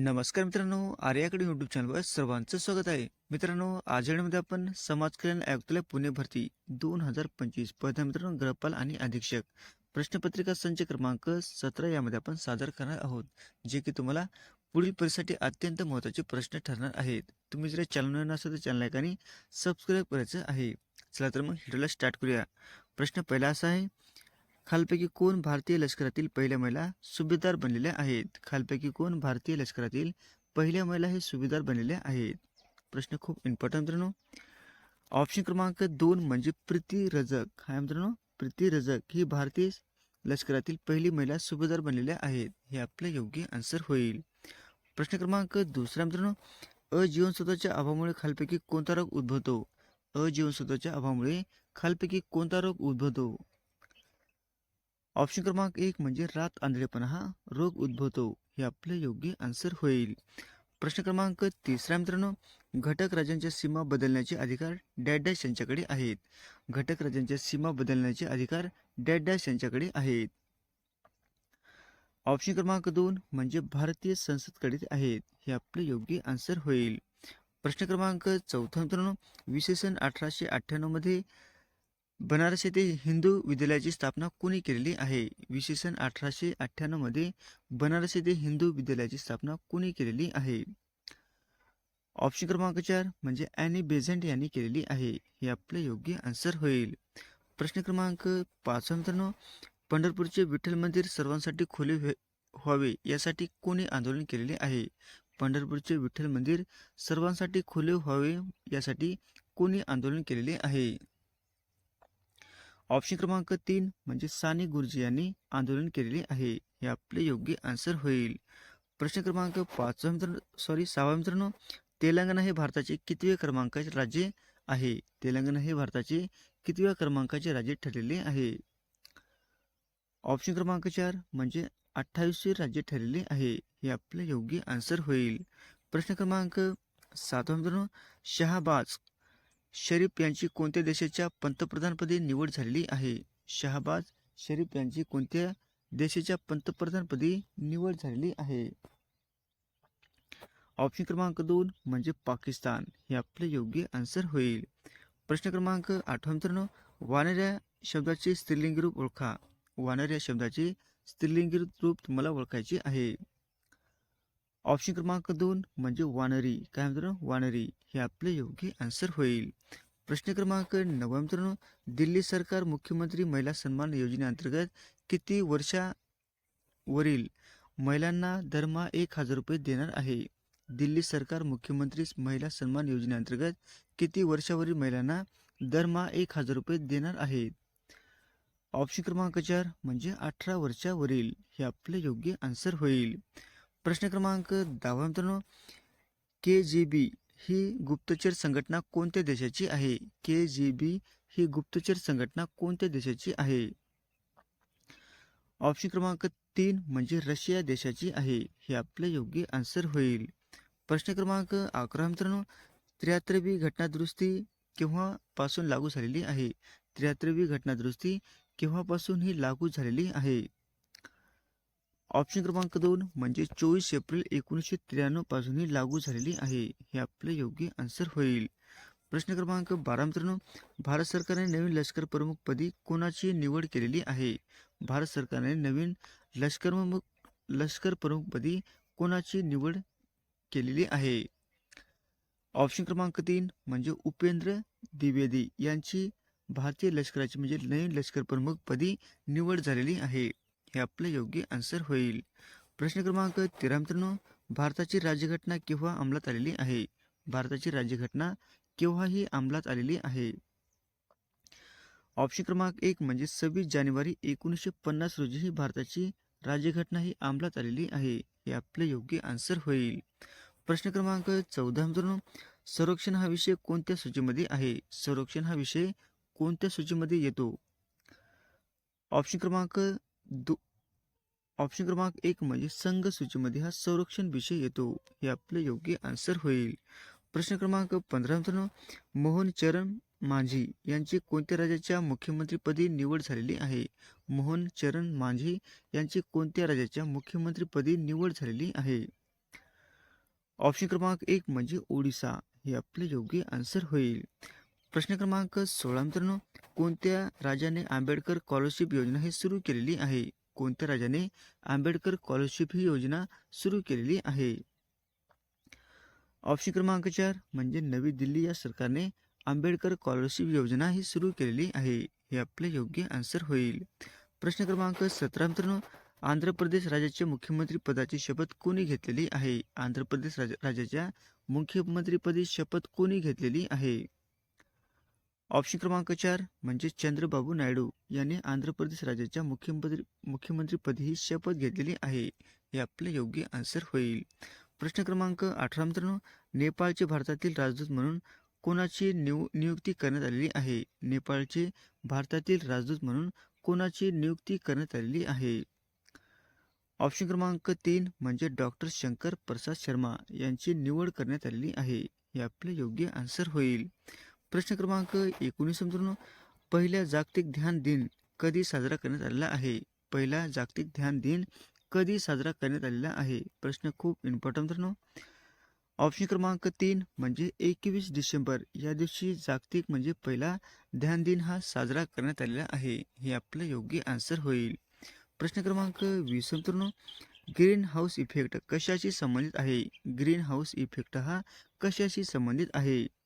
नमस्कार मित्रांनो आर्याकडे यूट्यूब चॅनलवर सर्वांचं स्वागत आहे. मित्रांनो आज मध्ये आपण समाज कल्याण आयुक्तालय पुणे भरती दोन हजार पंचवीस. पद मित्रांनो ग्रहपाल आणि अधीक्षक. प्रश्नपत्रिका संच क्रमांक सतरा यामध्ये आपण सादर करणार आहोत जे की तुम्हाला पुढील परीक्षेसाठी अत्यंत महत्त्वाचे प्रश्न ठरणार आहेत. तुम्ही जर चॅनल नसेल तर चॅनल आणि सबस्क्राईब करायचं आहे. चला तर मग व्हिडिओला स्टार्ट करूया. प्रश्न पहिला असा आहे खालपैकी कोण भारतीय लष्करातील पहिल्या महिला सुभेदार बनलेल्या आहेत? खालपैकी कोण भारतीय लष्करातील पहिल्या महिला हे सुभेदार बनलेल्या आहेत? प्रश्न खूप इम्पॉर्टंट मित्रांनो. ऑप्शन क्रमांक दोन म्हणजे प्रीती रजक. हा मित्रांनो प्रीती रजक ही भारतीय लष्करातील पहिली महिला सुभेदार बनलेल्या आहेत. हे आपलं योग्य आन्सर होईल. प्रश्न क्रमांक दुसरा मित्रांनो अजीवनसत्वाच्या अभावामुळे खालपैकी कोणता रोग उद्भवतो? अजीवनसत्वाच्या अभावामुळे खालपैकी कोणता रोग उद्भवतो? ऑप्शन क्रमांक एक म्हणजे रात आंधळेपणा. हा रोग उद्भवतो. हे आपले योग्य आन्सर होईल. प्रश्न क्रमांक तिसरा मित्रांनो. घटक राज्यांच्या सीमा बदलण्याचे अधिकार डॅड डॅश यांच्याकडे आहेत. घटक राज्यांच्या सीमा बदलण्याचे अधिकार डॅड डॅश यांच्याकडे आहेत. ऑप्शन क्रमांक दोन म्हणजे भारतीय संसदकडे आहेत. हे आपले योग्य आन्सर होईल. प्रश्न क्रमांक चौथा मित्रांनो. विशेषण अठराशे अठ्ठ्याण्णवमध्ये मध्ये बनारस येथे हिंदू विद्यालयाची स्थापना कोणी केलेली आहे? विशेषण अठराशे अठ्ठ्याण्णवमध्ये बनारस येथे हिंदू विद्यालयाची स्थापना कोणी केलेली आहे? ऑप्शन क्रमांक चार म्हणजे ॲनी बेझंट यांनी केलेली आहे. हे आपले योग्य आन्सर होईल. प्रश्न क्रमांक पाचवा मित्रांनो पंढरपूरचे विठ्ठल मंदिर सर्वांसाठी खुले व्हावे यासाठी कोणी आंदोलन केलेले आहे? पंढरपूरचे विठ्ठल मंदिर सर्वांसाठी खुले व्हावे यासाठी कोणी आंदोलन केलेले आहे? ऑप्शन क्रमांक तीन म्हणजे साने गुरुजी यांनी आंदोलन केलेले आहे. हे आपले योग्य आन्सर होईल. प्रश्न क्रमांक पाचवा मित्र सॉरी सहावा मित्रांनो तेलंगणा हे भारताचे कितव्या क्रमांकाचे राज्य आहे? तेलंगणा हे भारताचे कितव्या क्रमांकाचे राज्य ठरलेले आहे? ऑप्शन क्रमांक चार म्हणजे अठ्ठावीसवे राज्य ठरलेले आहे. हे आपले योग्य आन्सर होईल. प्रश्न क्रमांक सातवा मित्रांनो शहाबाज शरीफ यांची कोणत्या देशाच्या पंतप्रधानपदी निवड झालेली आहे? शहाबाज शरीफ यांची कोणत्या देशाच्या पंतप्रधानपदी निवड झालेली आहे? ऑप्शन क्रमांक दोन म्हणजे पाकिस्तान. हे आपले योग्य आन्सर होईल. प्रश्न क्रमांक आठवा मित्रांनो वानऱ्या शब्दाचे स्त्रीलिंगी रूप ओळखा. वानर या शब्दाचे स्त्रीलिंगी रूप तुम्हाला ओळखायचे आहे. ऑप्शन क्रमांक दोन म्हणजे वानरी. काय मित्रांनो वानरी. हे आपले योग्य आन्सर होईल. प्रश्न क्रमांक नववा मित्रांनो दिल्ली सरकार मुख्यमंत्री महिला सन्मान योजनेअंतर्गत किती वर्षावरील महिलांना दरमहा एक हजार रुपये देणार आहे? दिल्ली सरकार मुख्यमंत्री महिला सन्मान योजनेअंतर्गत किती वर्षावरील महिलांना दरमहा एक हजार रुपये देणार आहे? ऑप्शन क्रमांक चार म्हणजे अठरा वर्षावरील. हे आपले योग्य आन्सर होईल. प्रश्न क्रमांक दहावा मित्रांनो के जी बी ही गुप्तचर संघटना कोणत्या देशाची आहे? के जी बी ही गुप्तचर संघटना कोणत्या देशाची आहे? ऑप्शन क्रमांक तीन म्हणजे रशिया देशाची आहे. हे आपले योग्य आन्सर होईल. प्रश्न क्रमांक अकरा मित्रांनो त्र्याहत्तरवी घटनादुरुस्ती केव्हापासून लागू झालेली आहे? त्र्याहत्तरवी घटनादुरुस्ती केव्हापासून ही लागू झालेली आहे? ऑप्शन क्रमांक दोन म्हणजे चोवीस एप्रिल एकोणीसशे त्र्याण्णवपासून ही लागू झालेली आहे. हे आपलं योग्य आन्सर होईल. प्रश्न क्रमांक बारा मित्रांनो भारत सरकारने नवीन लष्कर प्रमुख पदी कोणाची निवड केलेली आहे? भारत सरकारने नवीन लष्कर प्रमुख लष्कर प्रमुखपदी कोणाची निवड केलेली आहे? ऑप्शन क्रमांक तीन म्हणजे उपेंद्र द्विवेदी यांची भारतीय लष्कराची म्हणजे नवीन लष्कर प्रमुख पदी निवड झालेली आहे. हे आपले योग्य आन्सर होईल. प्रश्न क्रमांक तेरा मित्रांनो भारताची राज्यघटना केव्हा अंमलात आलेली आहे? भारताची राज्यघटना केव्हा ही अंमलात आलेली आहे? ऑप्शन क्रमांक एक म्हणजे सव्वीस जानेवारी एकोणीसशे पन्नास रोजी ही भारताची राज्यघटना ही अंमलात आलेली आहे. हे आपले योग्य आन्सर होईल. प्रश्न क्रमांक चौदा मित्रांनो संरक्षण हा विषय कोणत्या सूचीमध्ये आहे? संरक्षण हा विषय कोणत्या सूचीमध्ये येतो? ऑप्शन क्रमांक दो ऑप्शन क्रमांक एक म्हणजे संघ सूचीमध्ये हा संरक्षण विषय येतो. हे आपले योग्य आन्सर होईल. प्रश्न क्रमांक पंधरा मोहन चरण मांझी यांची कोणत्या राज्याच्या मुख्यमंत्रीपदी निवड झालेली आहे? मोहन चरण मांझी यांची कोणत्या राज्याच्या मुख्यमंत्रीपदी निवड झालेली आहे? ऑप्शन क्रमांक एक म्हणजे ओडिसा. हे आपले योग्य आन्सर होईल. प्रश्न क्रमांक सोळा मित्रांनो कोणत्या राजाने आंबेडकर स्कॉलरशिप योजना ही सुरू केलेली आहे? कोणत्या राजाने आंबेडकर स्कॉलरशिप ही योजना सुरू केलेली आहे? ऑप्शन क्रमांक चार म्हणजे नवी दिल्ली या सरकारने आंबेडकर स्कॉलरशिप योजना ही सुरू केलेली आहे. हे आपले योग्य आन्सर होईल. प्रश्न क्रमांक सतरा मित्रांनो आंध्र प्रदेश राज्याच्या मुख्यमंत्री पदाची शपथ कोणी घेतलेली आहे? आंध्र प्रदेश राज- राज्याच्या मुख्यमंत्रीपदी शपथ कोणी घेतलेली आहे? ऑप्शन क्रमांक चार म्हणजे चंद्रबाबू नायडू यांनी आंध्र प्रदेश राज्याच्या मुख्यमंत्री मुख्यमंत्रीपदी ही शपथ घेतलेली आहे. हे आपले योग्य आन्सर होईल. प्रश्न क्रमांक अठरा मित्रांनो नेपाळचे भारतातील राजदूत म्हणून कोणाची नियु नियुक्ती करण्यात आलेली आहे? नेपाळचे भारतातील राजदूत म्हणून कोणाची नियुक्ती करण्यात आलेली आहे? ऑप्शन क्रमांक तीन म्हणजे डॉक्टर शंकर प्रसाद शर्मा यांची निवड करण्यात आलेली आहे. हे आपले योग्य आन्सर होईल. प्रश्न क्रमांक एकोणीस मित्रांनो पहिला जागतिक ध्यान दिन कधी साजरा करण्यात आलेला आहे? पहिला जागतिक ध्यान दिन कधी साजरा करण्यात आलेला आहे? प्रश्न खूप इम्पॉर्टंट मित्रांनो. ऑप्शन क्रमांक तीन म्हणजे एकवीस डिसेंबर. या दिवशी जागतिक म्हणजे पहिला ध्यान दिन हा साजरा करण्यात आलेला आहे. हे आपलं योग्य आन्सर होईल. प्रश्न क्रमांक वीस मित्रांनो. ग्रीन हाऊस इफेक्ट कशाशी संबंधित आहे? ग्रीन हाऊस इफेक्ट हा कशाशी संबंधित आहे?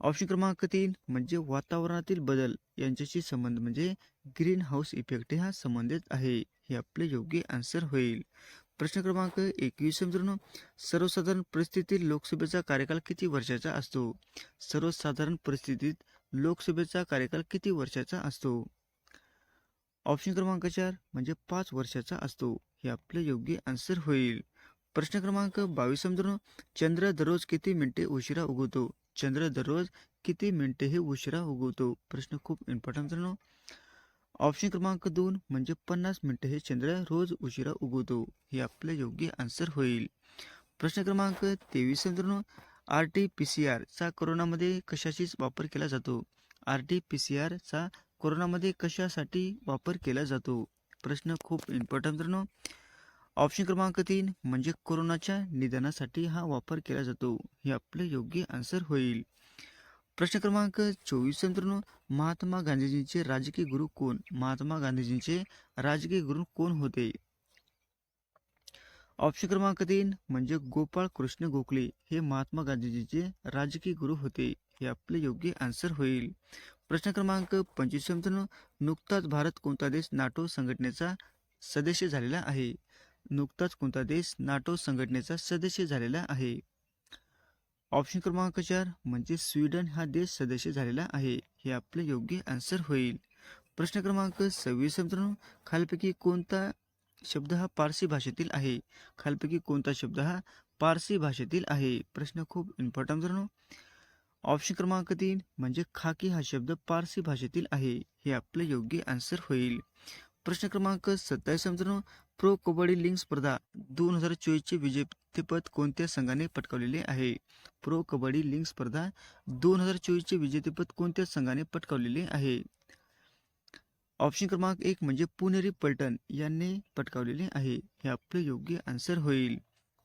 ऑप्शन क्रमांक तीन म्हणजे वातावरणातील बदल यांच्याशी संबंध म्हणजे ग्रीन हाऊस इफेक्ट हा संबंधित आहे. हे आपले योग्य आन्सर होईल. प्रश्न क्रमांक एकवीस मित्रांनो सर्वसाधारण परिस्थितीत लोकसभेचा कार्यकाल किती वर्षाचा असतो? सर्वसाधारण परिस्थितीत लोकसभेचा कार्यकाल किती वर्षाचा असतो? ऑप्शन क्रमांक चार म्हणजे पाच वर्षाचा असतो. हे आपले योग्य आन्सर होईल. प्रश्न क्रमांक बावीस मित्रांनो चंद्र दररोज किती मिनिटे उशिरा उगवतो? चंद्र दररोज किती मिनिटे हे उशिरा उगवतो? प्रश्न खूप इम्पॉर्टंट मित्रांनो ऑप्शन क्रमांक दोन म्हणजे पन्नास मिनिटे हे चंद्र रोज उशिरा उगवतो. हे आपलं योग्य आन्सर होईल. प्रश्न क्रमांक तेवीस मित्रांनो. आर टी पी सी आरचा कोरोनामध्ये कशाशीच वापर केला जातो? आर टी पी सी आरचा कोरोनामध्ये कशासाठी वापर केला जातो? प्रश्न खूप इम्पॉर्टंट मित्रांनो ऑप्शन क्रमांक तीन म्हणजे कोरोनाच्या निदानासाठी हा वापर केला जातो. हे आपले योग्य आन्सर होईल. प्रश्न क्रमांक चोवीस मित्रांनो महात्मा गांधीजींचे राजकीय गुरु कोण? महात्मा गांधीजींचे राजकीय गुरु कोण होते? ऑप्शन क्रमांक तीन म्हणजे गोपाळ कृष्ण गोखले हे महात्मा गांधीजींचे राजकीय गुरु होते. हे आपले योग्य आन्सर होईल. प्रश्न क्रमांक पंचवीस मित्रांनो नुकताच भारत कोणता देश नाटो संघटनेचा सदस्य झालेला आहे? नुकताच कोणता देश नाटो संघटनेचा सदस्य झालेला आहे. ऑप्शन क्रमांक चार म्हणजे स्वीडन हा देश सदस्य झालेला आहे. हे आपलं योग्य आन्सर होईल. प्रश्न क्रमांक सव्वीस मित्रांनो खालपैकी कोणता शब्द हा पारसी भाषेतील आहे? खालपैकी कोणता शब्द हा पारसी भाषेतील आहे? प्रश्न खूप इम्पॉर्टंट मित्रांनो. ऑप्शन क्रमांक तीन म्हणजे खाकी हा शब्द पारसी भाषेतील आहे. हे आपलं योग्य आन्सर होईल. प्रश्न क्रमांक सत्तावीस मित्रांनो प्रो कबड्डी लीग स्पर्धा दोन हजार चोवीसचे विजेतेपद कोणत्या संघाने पटकावलेले आहे? प्रो कबड्डी लीग स्पर्धा दोन हजार चोवीसचे विजेतेपद कोणत्या संघाने पटकावलेले आहे? ऑप्शन क्रमांक एक म्हणजे पुणेरी पलटण यांनी पटकावलेले आहे. हे आपले योग्य आन्सर होईल.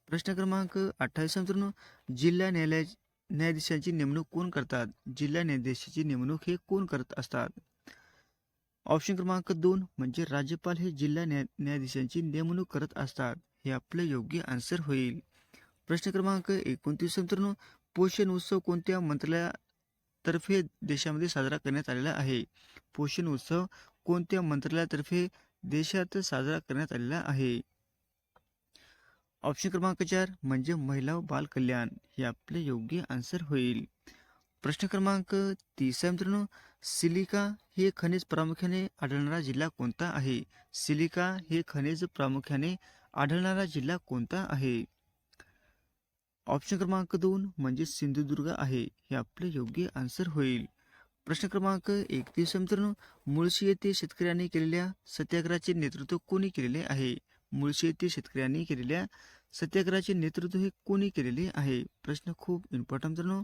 प्रश्न क्रमांक अठ्ठावीस मित्रांनो जिल्हा न्यायालय न्यायाधीशांची नेमणूक कोण करतात? जिल्हा न्यायाधीशाची नेमणूक हे कोण करत असतात? ऑप्शन क्रमांक दोन म्हणजे राज्यपाल हे जिल्हा न्याय न्यायाधीशांची नेमणूक करत असतात. हे आपले योग्य आन्सर होईल. प्रश्न क्रमांक एकोणतीस मित्रांनो पोषण उत्सव कोणत्या मंत्रालयातर्फे देशामध्ये साजरा करण्यात आलेला आहे? पोषण उत्सव कोणत्या मंत्रालयातर्फे देशात साजरा करण्यात आलेला आहे? ऑप्शन क्रमांक चार म्हणजे महिला व बाल कल्याण. हे आपले योग्य आन्सर होईल. प्रश्न क्रमांक तीस मित्रांनो सिलिका हे खनिज प्रामुख्याने आढळणारा जिल्हा कोणता आहे? सिलिका हे खनिज प्रामुख्याने आढळणारा जिल्हा कोणता आहे? ऑप्शन क्रमांक दोन म्हणजे सिंधुदुर्ग आहे. हे आपले योग्य आन्सर होईल. प्रश्न क्रमांक एकतीस मित्रांनो मुळशी येथे शेतकऱ्यांनी केलेल्या सत्याग्रहाचे नेतृत्व कोणी केलेले आहे? मुळशी येथे शेतकऱ्यांनी केलेल्या सत्याग्रहाचे नेतृत्व हे कोणी केलेले आहे? प्रश्न खूप इम्पॉर्टंट मित्रांनो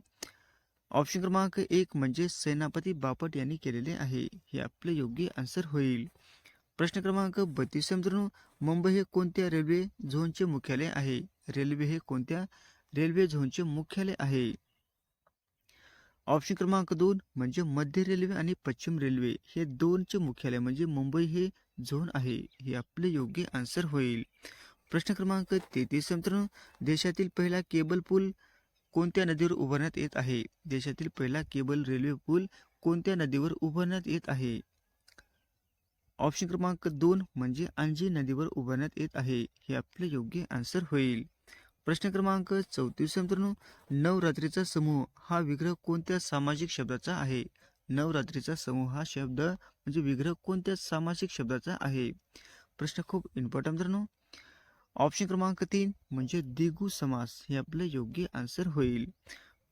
ऑप्शन क्रमांक एक म्हणजे सेनापती बापट यांनी केलेले आहे. हे आपले योग्य आन्सर होईल. प्रश्न क्रमांक बत्तीस मित्रांनो मुंबई हे कोणत्या रेल्वे झोनचे मुख्यालय आहे? रेल्वे हे कोणत्या रेल्वे झोनचे मुख्यालय आहे? ऑप्शन क्रमांक दोन म्हणजे मध्य रेल्वे आणि पश्चिम रेल्वे हे दोनचे मुख्यालय म्हणजे मुंबई हे झोन आहे. हे आपले योग्य आन्सर होईल. प्रश्न क्रमांक तेहतीस मित्रांनो देशातील पहिला केबल पूल कोणत्या नदीवर उभारण्यात येत आहे? देशातील पहिला केबल रेल्वे पूल कोणत्या नदीवर उभारण्यात येत आहे? ऑप्शन क्रमांक दोन म्हणजे अंजी नदीवर उभारण्यात येत आहे. हे आपले योग्य आन्सर होईल. प्रश्न क्रमांक चौतीस मित्रांनो नवरात्रीचा समूह हा विग्रह कोणत्या सामाजिक शब्दाचा आहे? नवरात्रीचा समूह हा शब्द म्हणजे विग्रह कोणत्या सामाजिक शब्दाचा आहे? प्रश्न खूप इम्पॉर्टंट मित्रांनो ऑप्शन क्रमांक तीन म्हणजे दिगू समास हे आपलं योग्य आन्सर होईल.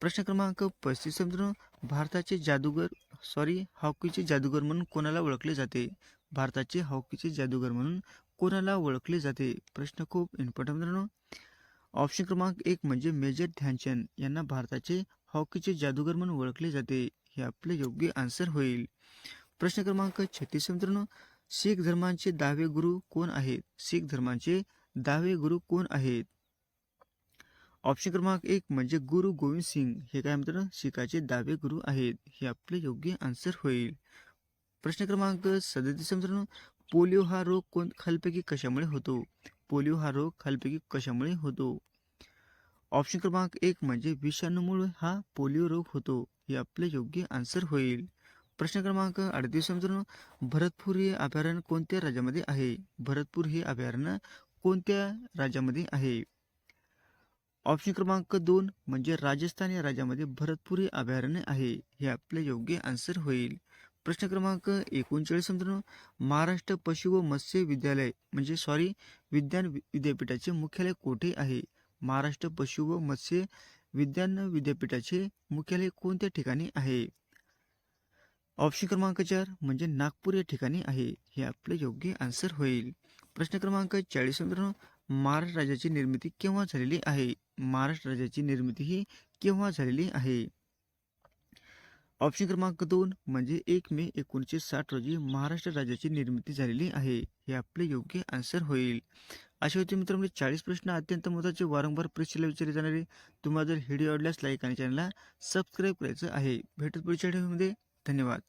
प्रश्न क्रमांक पस्तीस मित्रांनो भारताचे जादूगर सॉरी हॉकीचे जादूगर म्हणून कोणाला ओळखले जाते? भारताचे हॉकीचे जादूगर म्हणून कोणाला ओळखले जाते? प्रश्न खूप इम्पॉर्टंट मित्रांनो. ऑप्शन क्रमांक एक म्हणजे मेजर ध्यानचंद यांना भारताचे हॉकीचे जादूगर म्हणून ओळखले जाते. हे आपले योग्य आन्सर होईल. प्रश्न क्रमांक छत्तीस मित्रांनो शीख धर्मांचे दहावे गुरु कोण आहेत? शीख धर्मांचे दहावे गुरु कोण आहेत? ऑप्शन क्रमांक एक म्हणजे गुरु गोविंद सिंग. हे काय मित्र शिखाचे दहावे गुरु आहेत. हे आपले योग्य आन्सर होईल. प्रश्न क्रमांक सदतीस मित्रांनो. पोलिओ हा रोग कोण खालपैकी कशामुळे होतो? पोलिओ हा रोग खालपैकी कशामुळे होतो? ऑप्शन क्रमांक एक म्हणजे विषाणूमुळे हा पोलिओ रोग होतो. हे आपले योग्य आन्सर होईल. प्रश्न क्रमांक अडतीस मित्रांनो. भरतपूर हे अभयारण्य कोणत्या राज्यामध्ये आहे? भरतपूर हे अभयारण्य कोणत्या राज्यामध्ये आहे? ऑप्शन क्रमांक दोन म्हणजे राजस्थान या राज्यामध्ये भरतपुरी अभयारण्य आहे. हे आपले योग्य आन्सर होईल. प्रश्न क्रमांक एकोणचाळीस मित्रांनो महाराष्ट्र पशु व मत्स्य विद्यालय म्हणजे सॉरी विज्ञान वि- विद्यापीठाचे मुख्यालय कोठे आहे? महाराष्ट्र पशु व मत्स्य विज्ञान विद्यापीठाचे मुख्यालय कोणत्या ठिकाणी आहे? ऑप्शन क्रमांक चार म्हणजे नागपूर या ठिकाणी आहे. हे आपले योग्य आन्सर होईल. प्रश्न क्रमांक चाळीस मित्रांनो महाराष्ट्र राज्याची निर्मिती केव्हा झालेली आहे? महाराष्ट्र राज्याची निर्मिती ही केव्हा झालेली आहे? ऑप्शन क्रमांक दोन म्हणजे एक मे एकोणीसशे साठ रोजी महाराष्ट्र राज्याची निर्मिती झालेली आहे. हे आपले योग्य आन्सर होईल. असे होते मित्र म्हणजे चाळीस प्रश्न अत्यंत महत्त्वाचे. वारंवार परीक्षेला विचारले जाणारे तुम्हाला जर व्हिडिओ आवडल्यास लाईक आणि चॅनलला सबस्क्राईब करायचं आहे. भेटत पुढच्या व्हिडिओमध्ये धन्यवाद.